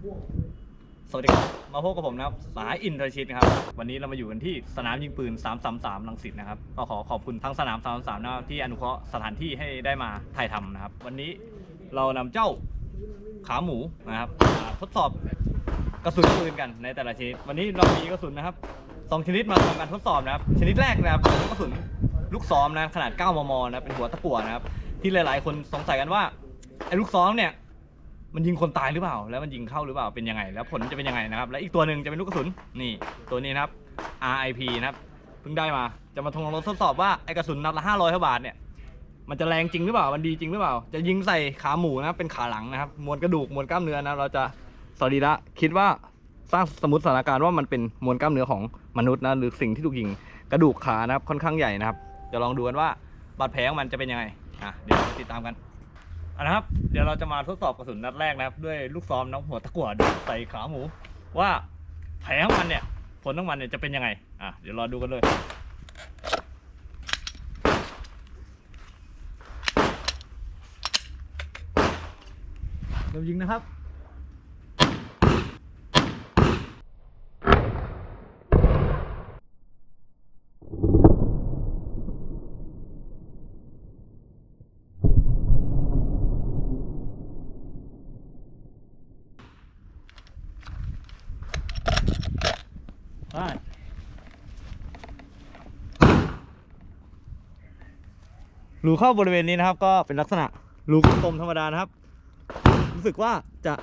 สวัสดีครับ มาพบกับผมนะครับ สายอินเทอร์ชิตนะครับ วันนี้เรามาอยู่กันที่สนามยิงปืน 333 ลังสิตนะครับ ก็ขอขอบคุณทั้งสนาม 333 นะครับที่อนุเคราะห์สถานที่ให้ได้มาถ่ายทำนะครับ วันนี้เรานำเจ้าขาหมูนะครับมาทดสอบกระสุนปืนกันในแต่ละชนิด วันนี้เรามีกระสุนนะครับสองชนิดมาทำการทดสอบนะครับ ชนิดแรกนะครับเป็นกระสุนลูกซ้อมนะขนาด 9 มม นะเป็นหัวตะกั่วนะครับ ที่หลาย ๆ คนสงสัยกันว่าไอ้ลูกซ้อมเนี่ย มันยิงคนตายหรือเปล่า แล้วมันยิงเข้าหรือเปล่า เป็นยังไง แล้วผลจะเป็นยังไงนะครับ และอีกตัวหนึ่งจะเป็นลูกกระสุน นี่ ตัวนี้นะครับ RIP นะครับ เพิ่งได้มา จะมาทดลองทดสอบว่าไอ้กระสุนนัดละ500บาทเนี่ย มันจะแรงจริงหรือเปล่า มันดีจริงหรือเปล่า จะยิงใส่ขาหมูนะครับเป็นขาหลังนะครับ มวลกระดูก มวลกล้ามเนื้อนะ เราจะสรีระคิดว่าสร้างสมมติสถานการณ์ว่ามันเป็นมวลกล้ามเนื้อของมนุษย์นะ หรือสิ่งที่ถูกยิง กระดูกขานะครับ ค่อนข้างใหญ่นะครับ จะลองดูกันว่าบาดแผลของมันจะเป็นยังไง อะ เดี๋ยวมาติดตามกัน อะนะครับ เดี๋ยวเราจะมาทดสอบกระสุนนัดแรกนะครับ ด้วยลูกซ้อมน้องหัวตะกั่วใส่ขาหมู ว่าแผลของมันเนี่ย ผลของมันเนี่ยจะเป็นยังไง อะ เดี๋ยวรอดูกันเลย เริ่มยิงนะครับ ได้ รูเข้าบริเวณนี้นะครับ ก็เป็นลักษณะรูกลมธรรมดานะครับ รู้สึกว่าจะ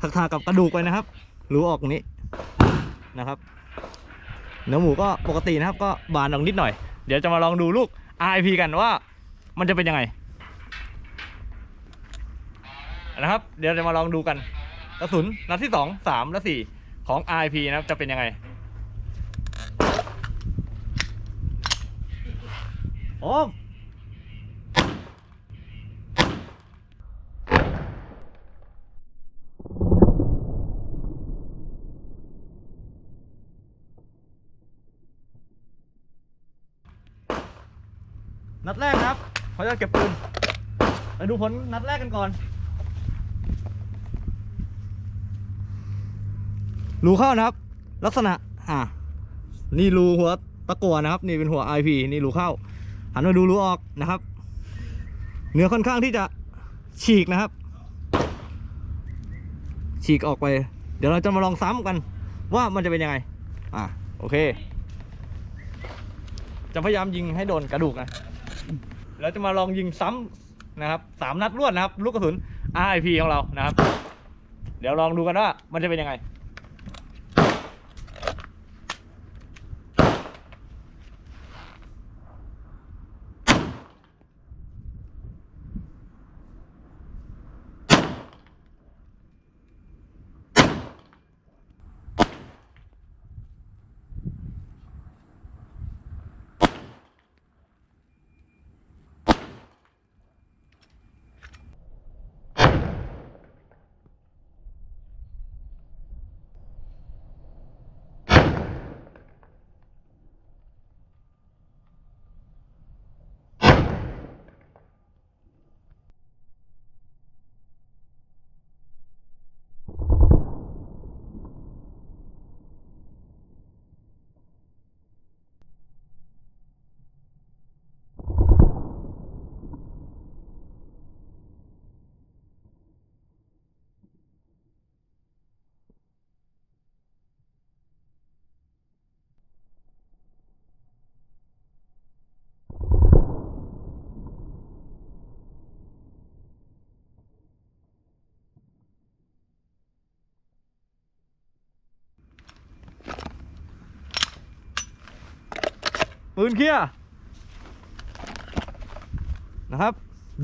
ถักทากับกระดูกไปนะครับ รูออกตรงนี้นะครับเนื้อหมูก็ปกตินะครับ ก็บานออกนิดหน่อย เดี๋ยวจะมาลองดูลูก RIP กันว่ามันจะเป็นยังไงนะครับ เดี๋ยวจะมาลองดูกันกระสุนนัดที่สองสามและสี่ของ RIP นะครับ จะเป็นยังไงโอ้ นัดแรกนะครับเขาจะเก็บปืนไปดูผลนัดแรกกันก่อน รูเข้านะครับ ลักษณะ อ่านี่รูหัวตะกั่วนะครับ นี่เป็นหัว IP นี่รูเข้า หันมาดูรูออกนะครับ เนื้อค่อนข้างที่จะฉีกนะครับ ฉีกออกไป เดี๋ยวเราจะมาลองซ้ำกัน ว่ามันจะเป็นยังไง อ่าโอเค จะพยายามยิงให้โดนกระดูกนะ เราจะมาลองยิงซ้ำนะครับสามนัดรวดนะครับ ลูกกระสุน RIP ของเรานะครับ เดี๋ยวลองดูกันว่ามันจะเป็นยังไง ปืนเคลียนะครับ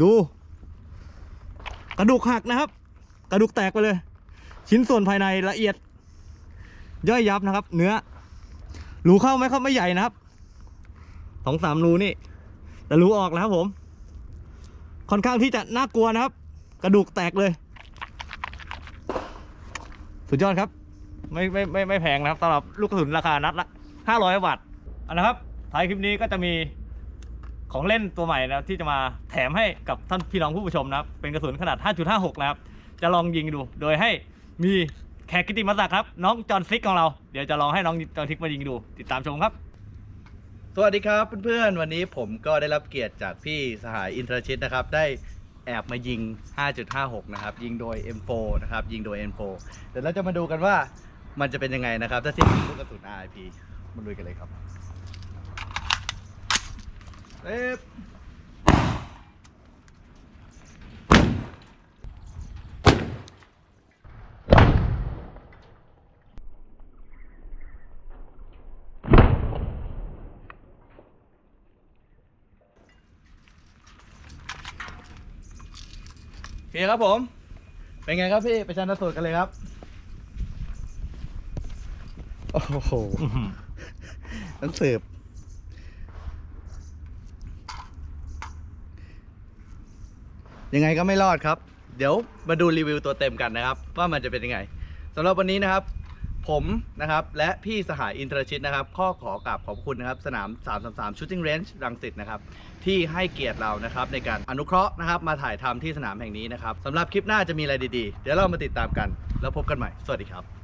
ดู กระดูกหักนะครับ กระดูกแตกไปเลย ชิ้นส่วนภายในละเอียด ย่อยยับนะครับ เนื้อรูเข้าไหมครับไม่ใหญ่นะครับสองสามรูนี่ แต่รูออกแล้วครับผม ค่อนข้างที่จะน่ากลัวนะครับ กระดูกแตกเลย สุดยอดครับ ไม่ไม่ไม่ไม่แพงนะครับสำหรับลูกกระสุนราคานัดละห้าร้อยบาทนะครับ ท้ายคลิปนี้ก็จะมีของเล่นตัวใหม่นะครับที่จะมาแถมให้กับท่านพี่น้องผู้ชมนะครับ เป็นกระสุนขนาด 5.56 นะครับ จะลองยิงดู โดยให้มีแขกกิติมศักดิ์ครับ น้องจอห์นซิกของเรา เดี๋ยวจะลองให้น้องจอห์นซิกมายิงดู ติดตามชมครับ สวัสดีครับเพื่อนๆ วันนี้ผมก็ได้รับเกียรติจากพี่สหายอินทรชิตนะครับ ได้แอบมายิง 5.56 นะครับ ยิงโดย M4 นะครับ ยิงโดย M4 เดี๋ยวเราจะมาดูกันว่ามันจะเป็นยังไงนะครับ ถ้าสิ้นลูกกระสุน RIP มาลุยกันเลยครับ เอ๊ะโอเคครับผม เป็นไงครับพี่ไปชันสูตรกันเลยครับ โอ้โหนังสืบ ยังไงก็ไม่รอดครับ เดี๋ยวมาดูรีวิวตัวเต็มกันนะครับ ว่ามันจะเป็นยังไงสำหรับวันนี้นะครับ ผมนะครับและพี่สหายอินทรชิตนะครับ ข้อขอกราบขอบคุณนะครับ สนาม 333 Shooting Range รังสิตนะครับ ที่ให้เกียรติเรานะครับ ในการอนุเคราะห์นะครับ มาถ่ายทำที่สนามแห่งนี้นะครับสำหรับคลิปหน้าจะมีอะไรดีๆ เดี๋ยวเรามาติดตามกัน แล้วพบกันใหม่ สวัสดีครับ